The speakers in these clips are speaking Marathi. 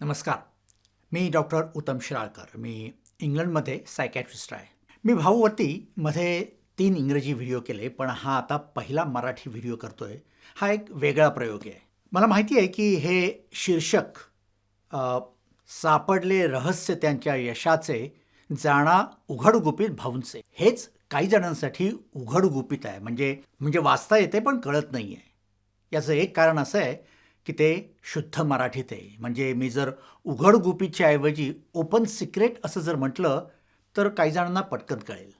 नमस्कार. मी डॉक्टर उत्तम शिराळकर. मी इंग्लंडमध्ये सायकॅट्रिस्ट आहे. मी भाऊवती मध्ये तीन इंग्रजी व्हिडिओ केले पण हा आता पहिला मराठी व्हिडिओ करतोय. हा एक वेगळा प्रयोग आहे. मला माहिती आहे की हे शीर्षक सापडले रहस्य त्यांच्या यशाचे जाणा उघडगुपित भाऊंचे. हेच काही जणांसाठी उघडगुपित आहे. म्हणजे म्हणजे वाचता येते पण कळत नाही आहे याचं एक कारण असं आहे की ते शुद्ध मराठीत आहे. म्हणजे मी जर उघड गुपीच्या ऐवजी ओपन सिक्रेट असं जर म्हटलं तर काही जणांना पटकन कळेल.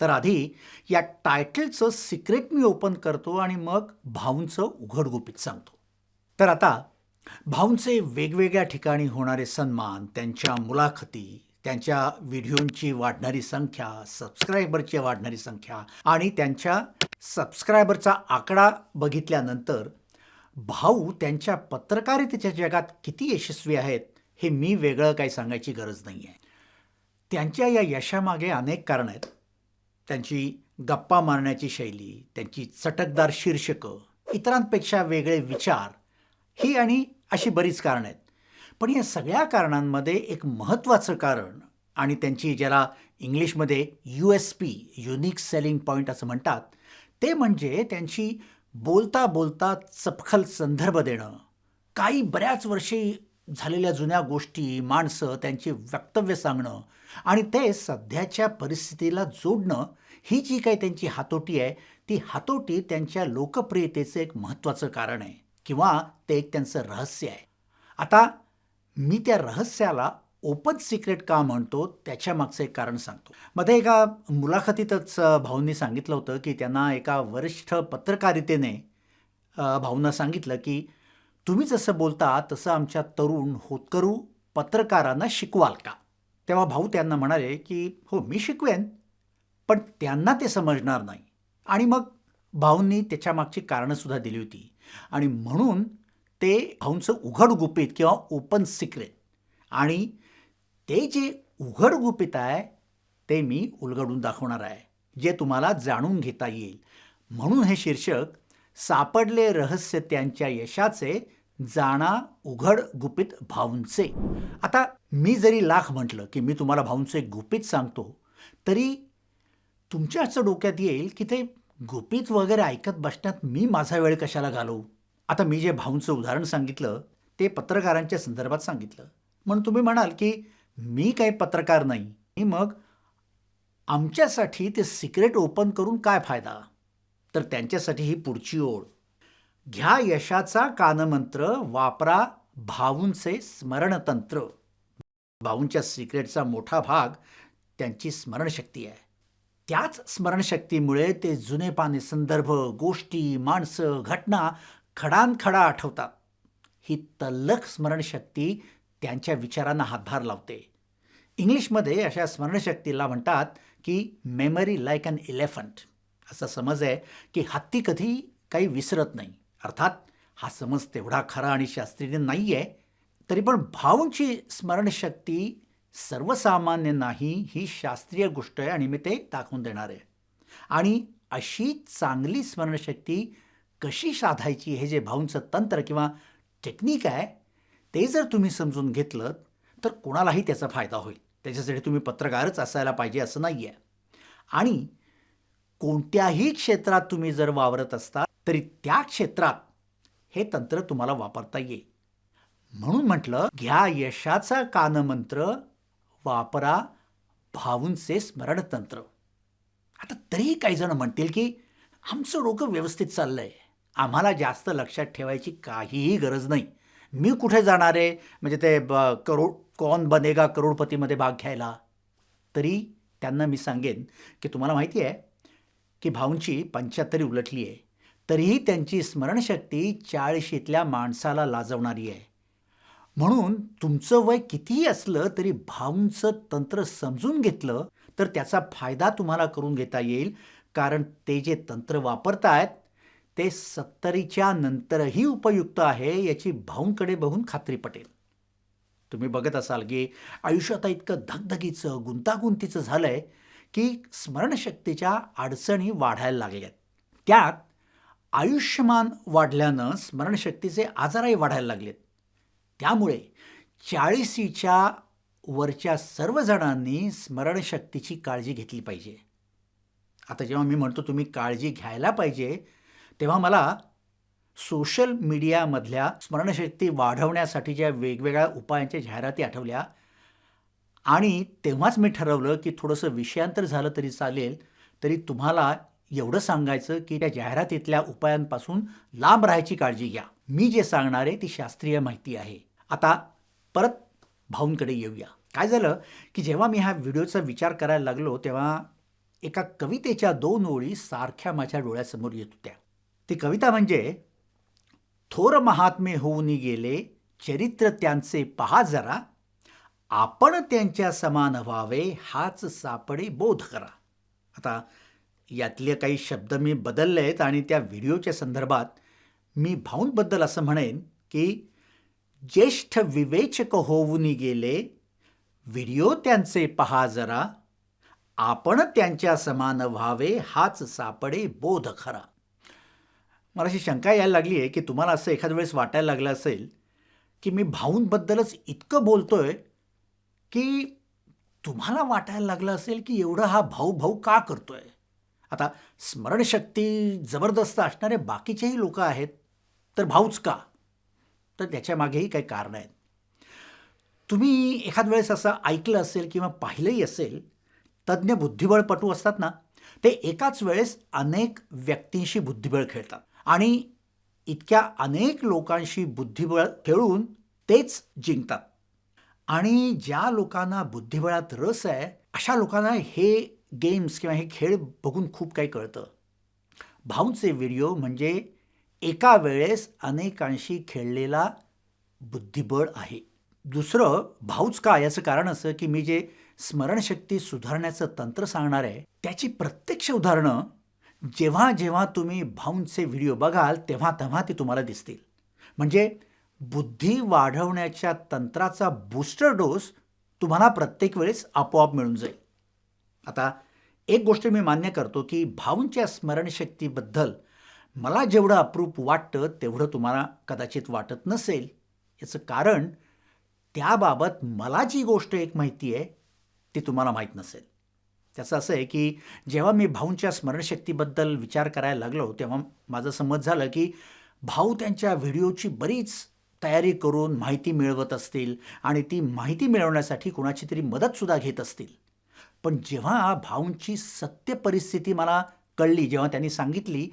तर आधी या टायटलचं सिक्रेट मी ओपन करतो आणि मग भाऊंचं उघड गुपित सांगतो. तर आता भाऊंचे वेगवेगळ्या ठिकाणी होणारे सन्मान त्यांच्या मुलाखती त्यांच्या व्हिडिओंची वाढणारी संख्या सबस्क्रायबरची वाढणारी संख्या आणि त्यांच्या सबस्क्रायबरचा आकडा बघितल्यानंतर भाऊ त्यांच्या पत्रकारितेच्या जगात किती यशस्वी आहेत हे मी वेगळं काही सांगायची गरज नाही आहे त्यांच्या या यशामागे अनेक कारणं आहेत. त्यांची गप्पा मारण्याची शैली त्यांची चटकदार शीर्षकं इतरांपेक्षा वेगळे विचार ही आणि अशी बरीच कारणं आहेत. पण या सगळ्या कारणांमध्ये एक महत्त्वाचं कारण आणि त्यांची ज्याला इंग्लिशमध्ये U S P unique selling point असं म्हणतात ते म्हणजे त्यांची बोलता बोलता चपखल संदर्भ देणं. काही बऱ्याच वर्षी झालेल्या जुन्या गोष्टी माणसं त्यांची वक्तव्य सांगणं आणि ते सध्याच्या परिस्थितीला जोडणं ही जी काही त्यांची हातोटी आहे ती हातोटी त्यांच्या लोकप्रियतेचं एक महत्त्वाचं कारण आहे किंवा ते एक त्यांचं रहस्य आहे. आता मी त्या रहस्याला ओपन सिक्रेट का म्हणतो त्याच्या मागचं एक कारण सांगतो. मध्ये एका मुलाखतीतच भाऊंनी सांगितलं होतं की त्यांना एका वरिष्ठ पत्रकारितेने भाऊंना सांगितलं की तुम्ही जसं बोलता तसं आमच्या तरुण होतकरू पत्रकारांना शिकवाल का? तेव्हा भाऊ त्यांना म्हणाले की हो मी शिकवेन पण त्यांना ते समजणार नाही. आणि मग भाऊंनी त्याच्या मागची कारणंसुद्धा दिली होती. आणि म्हणून ते भाऊंचं उघड गुपित किंवा ओपन सिक्रेट आणि ते जे उघड गुपित आहे ते मी उलगडून दाखवणार आहे जे तुम्हाला जाणून घेता येईल. म्हणून हे शीर्षक सापडले रहस्य त्यांच्या यशाचे जाणा उघड गुपित भाऊंचे. आता मी जरी लाख म्हटलं की मी तुम्हाला भाऊंचे गुपित सांगतो तरी तुमच्या असं डोक्यात येईल की ते गुपित वगैरे ऐकत बसण्यात मी माझा वेळ कशाला घालवू? आता मी जे भाऊंचं उदाहरण सांगितलं ते पत्रकारांच्या संदर्भात सांगितलं. म्हणून तुम्ही म्हणाल की मी काही पत्रकार नाही. मग आमच्यासाठी ते सिक्रेट ओपन करून काय फायदा? तर त्यांच्यासाठी ही पुढची ओळ. घ्या यशाचा कानमंत्र वापरा भाऊंचे स्मरणतंत्र. भाऊंच्या सिक्रेटचा मोठा भाग त्यांची स्मरणशक्ती आहे. त्याच स्मरणशक्तीमुळे ते जुने पाने संदर्भ गोष्टी माणसं घटना खडानखडा आठवतात. ही तल्लख स्मरणशक्ती त्यांच्या विचारांना हातभार लावते. इंग्लिशमध्ये अशा स्मरणशक्तीला म्हणतात की मेमरी लाईक अन इलेफंट असा समज आहे की हत्ती कधी काही विसरत नाही. अर्थात हा समज तेवढा खरा आणि शास्त्रीय नाही आहे तरी पण भाऊंची स्मरणशक्ती सर्वसामान्य नाही ही शास्त्रीय गोष्ट आहे आणि मी ते दाखवून देणार आहे. आणि अशी चांगली स्मरणशक्ती कशी साधायची हे जे भाऊंचं तंत्र किंवा टेक्निक आहे ते जर तुम्ही समजून घेतलं तर कोणालाही त्याचा फायदा होईल. त्याच्यासाठी तुम्ही पत्रकारच असायला पाहिजे असं नाही आहे आणि कोणत्याही क्षेत्रात तुम्ही जर वावरत असता तरी त्या क्षेत्रात हे तंत्र तुम्हाला वापरता येईल. म्हणून म्हटलं घ्या यशाचा कानमंत्र वापरा भाऊंचे स्मरणतंत्र. आता तरीही काही जण म्हणतील की आमचं डोकं व्यवस्थित चाललं आहे आम्हाला जास्त लक्षात ठेवायची काहीही गरज नाही. मी कुठे जाणार आहे? म्हणजे ते ब करोड कौन बनेगा करोडपतीमध्ये भाग घ्यायला? तरी त्यांना मी सांगेन की तुम्हाला माहिती आहे की भाऊंची पंच्याहत्तरी उलटली आहे. तरीही त्यांची स्मरणशक्ती चाळीशीतल्या माणसाला लाजवणारी आहे. म्हणून तुमचं वय कितीही असलं तरी भाऊंचं तंत्र समजून घेतलं तर त्याचा फायदा तुम्हाला करून घेता येईल. कारण ते जे तंत्र वापरतायत ते सत्तरीच्या नंतरही उपयुक्त आहे याची भाऊंकडे बघून खात्री पटेल. तुम्ही बघत असाल की आयुष्य आता इतकं धगधगीचं गुंतागुंतीचं झालं आहे की स्मरणशक्तीच्या अडचणी वाढायला लागल्यात त्यात आयुष्यमान वाढल्यानं स्मरणशक्तीचे आजारही वाढायला लागलेत. त्यामुळे चाळीसीच्या वरच्या सर्वजणांनी स्मरणशक्तीची काळजी घेतली पाहिजे. आता जेव्हा मी म्हणतो तुम्ही काळजी घ्यायला पाहिजे तेव्हा मला सोशल मीडियामधल्या स्मरणशक्ती वाढवण्यासाठी ज्या वेगवेगळ्या उपायांच्या जाहिराती आठवल्या आणि तेव्हाच मी ठरवलं की थोडंसं विषयांतर झालं तरी चालेल तरी तुम्हाला एवढं सांगायचं की त्या जाहिरातीतल्या उपायांपासून लांब राहायची काळजी घ्या. मी जे सांगणार आहे ती शास्त्रीय माहिती आहे. आता परत भाऊंकडे येऊया. काय झालं की जेव्हा मी ह्या व्हिडिओचा विचार करायला लागलो तेव्हा एका कवितेच्या दोन ओळी सारख्या माझ्या डोळ्यासमोर येत होत्या. ती कविता म्हणजे थोर महात्मे होऊन गेले चरित्र त्यांचे पहा जरा आपण त्यांच्या समान व्हावे हाच सापडे बोध करा. आता यातले काही शब्द मी बदलले आहेत आणि त्या व्हिडिओच्या संदर्भात मी भाऊंबद्दल असं म्हणेन की ज्येष्ठ विवेचक होऊन गेले व्हिडिओ त्यांचे पहा जरा आपण त्यांच्या समान व्हावे हाच सापडे बोध खरा. मला अशी शंका यायला लागली आहे की तुम्हाला असं एखाद्या वेळेस वाटायला लागलं असेल की मी भाऊंबद्दलच इतकं बोलतो आहे की तुम्हाला वाटायला लागलं असेल की एवढं हा भाऊ भाऊ का आहे आता स्मरणशक्ती जबरदस्त असणारे बाकीचेही लोक आहेत तर भाऊच का? तर त्याच्यामागेही काही कारणं आहेत. तुम्ही एखाद वेळेस असं ऐकलं असेल किंवा पाहिलंही असेल तज्ज्ञ बुद्धिबळपटू असतात ना ते एकाच वेळेस अनेक व्यक्तींशी बुद्धिबळ खेळतात. आणि इतक्या अनेक लोकांशी बुद्धिबळ खेळून तेच जिंकतात. आणि ज्या लोकांना बुद्धिबळात रस आहे अशा लोकांना हे गेम्स किंवा हे खेळ बघून खूप काही कळतं. भाऊंचे व्हिडिओ म्हणजे एका वेळेस अनेकांशी खेळलेला बुद्धिबळ आहे. दुसरं भाऊच का? याचं कारण असं की मी जे स्मरणशक्ती सुधारण्याचं तंत्र सांगणार आहे त्याची प्रत्यक्ष उदाहरणं जेव्हा जेव्हा तुम्ही भाऊंचे व्हिडिओ बघाल तेव्हा तेव्हा ते तुम्हाला दिसतील. म्हणजे बुद्धी वाढवण्याच्या तंत्राचा बूस्टर डोस तुम्हाला प्रत्येक वेळेस आपोआप मिळून जाईल. आता एक गोष्ट मी मान्य करतो की भाऊंच्या स्मरणशक्तीबद्दल मला जेवढं अप्रूप वाटतं तेवढं तुम्हाला कदाचित वाटत नसेल. याचं कारण त्याबाबत मला जी गोष्ट एक माहिती आहे ती तुम्हाला माहीत नसेल. त्याचं असं आहे की जेव्हा मी भाऊंच्या स्मरणशक्तीबद्दल विचार करायला लागलो तेव्हा माझं समज झालं की भाऊ त्यांच्या व्हिडिओची बरीच तयारी करून माहिती मिळवत असतील आणि ती माहिती मिळवण्यासाठी कुणाची तरी मदतसुद्धा घेत असतील. पण जेव्हा भाऊंची सत्य परिस्थिती मला कळली जेव्हा त्यांनी सांगितली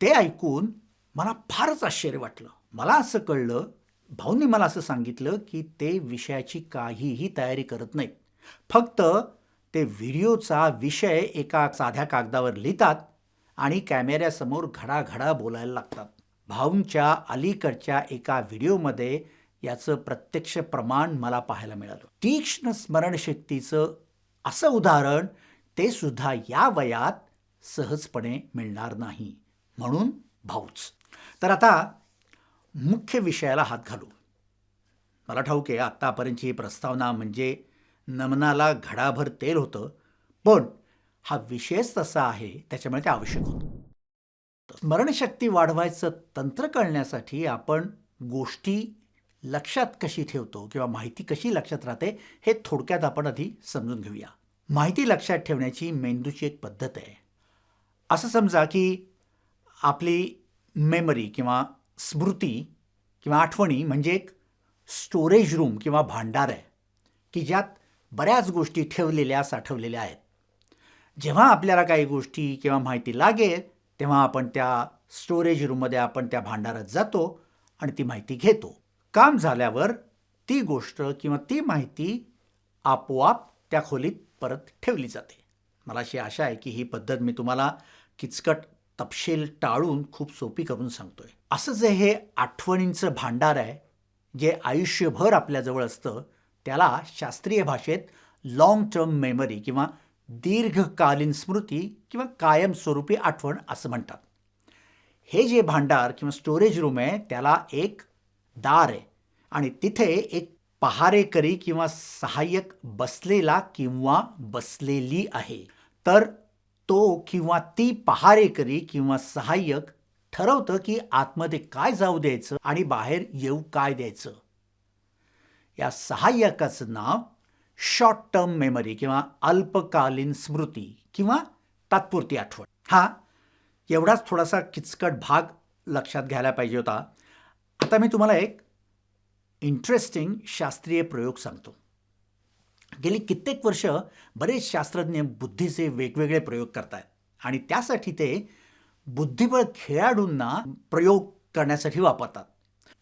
ते ऐकून मला फारच आश्चर्य वाटलं. मला असं कळलं भाऊंनी मला असं सांगितलं की ते विषयाची काहीही तयारी करत नाहीत. फक्त ते व्हिडिओचा विषय एका साध्या कागदावर लिहितात आणि कॅमेऱ्यासमोर घडाघडा बोलायला लागतात. भाऊंच्या अलीकडच्या एका व्हिडिओमध्ये याचं प्रत्यक्ष प्रमाण मला पाहायला मिळालं. तीक्ष्ण स्मरणशक्तीचं असं उदाहरण ते सुद्धा या वयात सहजपणे मिळणार नाही म्हणून भाऊच. तर आता मुख्य विषयाला हात घालू. मला ठाऊक आहे आत्तापर्यंतची ही प्रस्तावना म्हणजे नमनाला घडाभर तेल होतं पण हा विशेष तसा आहे त्याच्यामुळे ते आवश्यक होतं. स्मरणशक्ती वाढवायचं तंत्र कळण्यासाठी आपण गोष्टी लक्षात कशी ठेवतो किंवा माहिती कशी लक्षात राहते हे थोडक्यात आपण आधी समजून घेऊया. माहिती लक्षात ठेवण्याची मेंदूची एक पद्धत आहे. असं समजा की आपली मेमरी किंवा स्मृती किंवा आठवणी म्हणजे एक स्टोरेज रूम किंवा भांडार आहे की ज्यात बऱ्याच गोष्टी ठेवलेल्या साठवलेल्या आहेत. जेव्हा आपल्याला काही गोष्टी किंवा माहिती लागेल तेव्हा आपण त्या स्टोरेज रूममध्ये आपण त्या भांडारात जातो आणि ती माहिती घेतो. काम झाल्यावर ती गोष्ट किंवा ती माहिती आपोआप त्या खोलीत परत ठेवली जाते. मला अशी आशा आहे की ही पद्धत मी तुम्हाला किचकट तपशील टाळून खूप सोपी करून सांगतोय. असं जे हे आठवणींचं भांडार आहे जे आयुष्यभर आपल्याजवळ असतं त्याला शास्त्रीय भाषेत लाँग टर्म मेमरी किंवा दीर्घकालीन स्मृती किंवा कायमस्वरूपी आठवण असं म्हणतात. हे जे भांडार किंवा स्टोरेज रूम आहे त्याला एक दार आहे आणि तिथे एक पहारेकरी किंवा सहाय्यक बसलेला किंवा बसलेली आहे. तर तो किंवा ती पहारेकरी किंवा सहाय्यक ठरवतं की आतमध्ये काय जाऊ द्यायचं आणि बाहेर येऊ काय द्यायचं. या सहाय्यकाचं नाव शॉर्ट टर्म मेमरी किंवा अल्पकालीन स्मृती किंवा तात्पुरती आठवण. हा एवढाच थोडासा किचकट भाग लक्षात घ्यायला पाहिजे होता. आता मी तुम्हाला एक इंटरेस्टिंग शास्त्रीय प्रयोग सांगतो. गेली कित्येक वर्ष बरेच शास्त्रज्ञ बुद्धीचे वेगवेगळे प्रयोग करतात आणि त्यासाठी ते बुद्धिबळ खेळाडूंना प्रयोग करण्यासाठी वापरतात.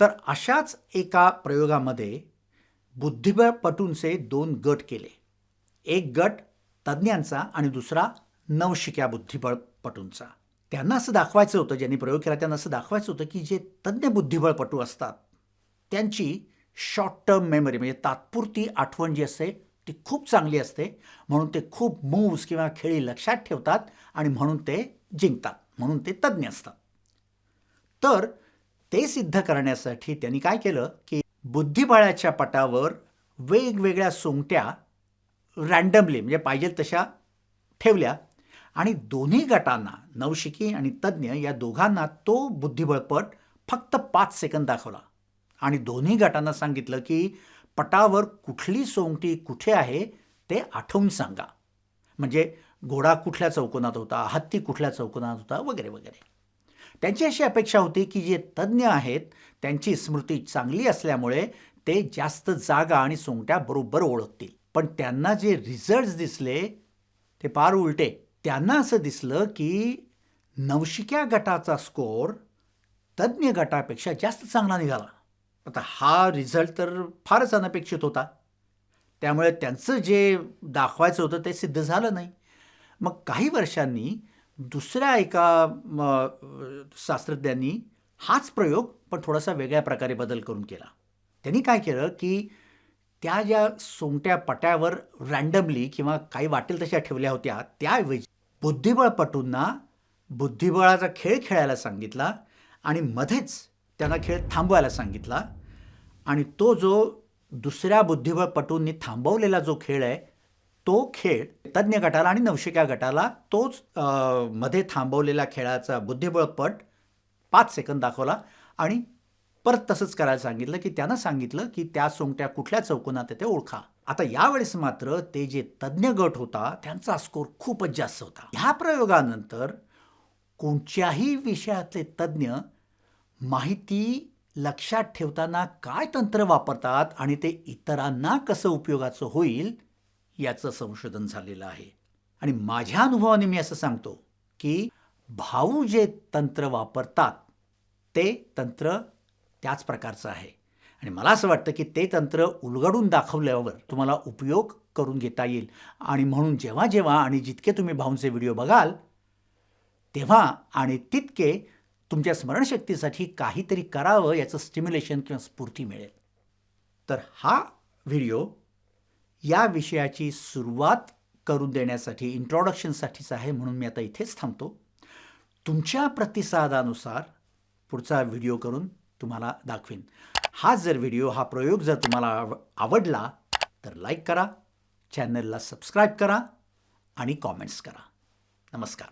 तर अशाच एका प्रयोगामध्ये बुद्धिबळपटूंचे दोन गट केले. एक गट तज्ज्ञांचा आणि दुसरा नवशिक्या बुद्धिबळपटूंचा त्यांना असं दाखवायचं होतं ज्यांनी प्रयोग केला त्यांना असं दाखवायचं होतं की जे तज्ज्ञ बुद्धिबळपटू असतात त्यांची शॉर्ट टर्म मेमरी म्हणजे तात्पुरती आठवण जी असते ती खूप चांगली असते. म्हणून ते खूप मूव्स किंवा खेळी लक्षात ठेवतात आणि म्हणून ते जिंकतात म्हणून ते तज्ज्ञ असतात. तर ते सिद्ध करण्यासाठी त्यांनी काय केलं की बुद्धिबळाच्या पटावर वेगवेगळ्या सोंगट्या रँडमली म्हणजे पाहिजे तशा ठेवल्या. आणि दोन्ही गटांना नवशिकी आणि तज्ज्ञ या दोघांना तो बुद्धिबळपट फक्त पाच सेकंद दाखवला. आणि दोन्ही गटांना सांगितलं की पटावर कुठली सोंगटी कुठे आहे ते आठवून सांगा. म्हणजे घोडा कुठल्या चौकोनात होता हत्ती कुठल्या चौकोनात होता वगैरे वगैरे. त्यांची अशी अपेक्षा होती की जे तज्ज्ञ आहेत त्यांची स्मृती चांगली असल्यामुळे ते जास्त जागा आणि सोंगट्या बरोबर ओळखतील. पण त्यांना जे रिझल्ट्स दिसले ते फार उलटे. त्यांना असं दिसलं की नवशिक्या गटाचा स्कोअर तज्ज्ञ गटापेक्षा जास्त चांगला निघाला. आता हा रिझल्ट तर फारच अनपेक्षित होता. त्यामुळे त्यांचं जे दाखवायचं होतं ते सिद्ध झालं नाही. मग काही वर्षांनी दुसऱ्या एका शास्त्रज्ञांनी हाच प्रयोग पण थोडासा वेगळ्या प्रकारे बदल करून केला. त्यांनी काय केलं की त्या ज्या सोंगट्या पट्यावर रँडमली किंवा काही वाटेल तशा ठेवल्या होत्या त्याऐवजी बुद्धिबळपटूंना बुद्धिबळाचा खेळ खेळायला सांगितला आणि मध्येच त्यांना खेळ थांबवायला सांगितला. आणि तो जो दुसऱ्या बुद्धिबळपटूंनी थांबवलेला जो खेळ आहे तो खेळ तज्ज्ञ गटाला आणि नवशिक्या गटाला तोच मध्ये थांबवलेला खेळाचा बुद्धिबळपट पाच सेकंद दाखवला आणि परत तसंच करायला सांगितलं की त्यानं सांगितलं की त्या सोंगट्या कुठल्या चौकोनात ते ओळखा. आता यावेळेस मात्र ते जे तज्ज्ञ गट होता त्यांचा स्कोर खूपच जास्त होता. ह्या प्रयोगानंतर कोणत्याही विषयातले तज्ज्ञ माहिती लक्षात ठेवताना काय तंत्र वापरतात आणि ते इतरांना कसं उपयोगाचं होईल याचं संशोधन झालेलं आहे. आणि माझ्या अनुभवाने मी असं सांगतो की भाऊ जे तंत्र वापरतात ते तंत्र त्याच प्रकारचं आहे. आणि मला असं वाटतं की ते तंत्र उलगडून दाखवल्यावर तुम्हाला उपयोग करून घेता येईल. आणि म्हणून जेव्हा जेव्हा आणि जितके तुम्ही भाऊंचे व्हिडिओ बघाल तेव्हा आणि तितके तुमच्या स्मरणशक्तीसाठी काहीतरी करावं याचं स्टिम्युलेशन किंवा स्फूर्ती मिळेल. तर हा व्हिडिओ या विषयाची सुरुवात करून देण्यासाठी इंट्रोडक्शनसाठीच आहे म्हणून मी आता इथेच थांबतो. तुमच्या प्रतिसादानुसार पुढचा व्हिडिओ करून तुम्हाला दाखवीन. हा जर व्हिडिओ हा प्रयोग जर तुम्हाला आव आवडला तर लाईक करा चॅनलला सबस्क्राईब करा आणि कॉमेंट्स करा. नमस्कार.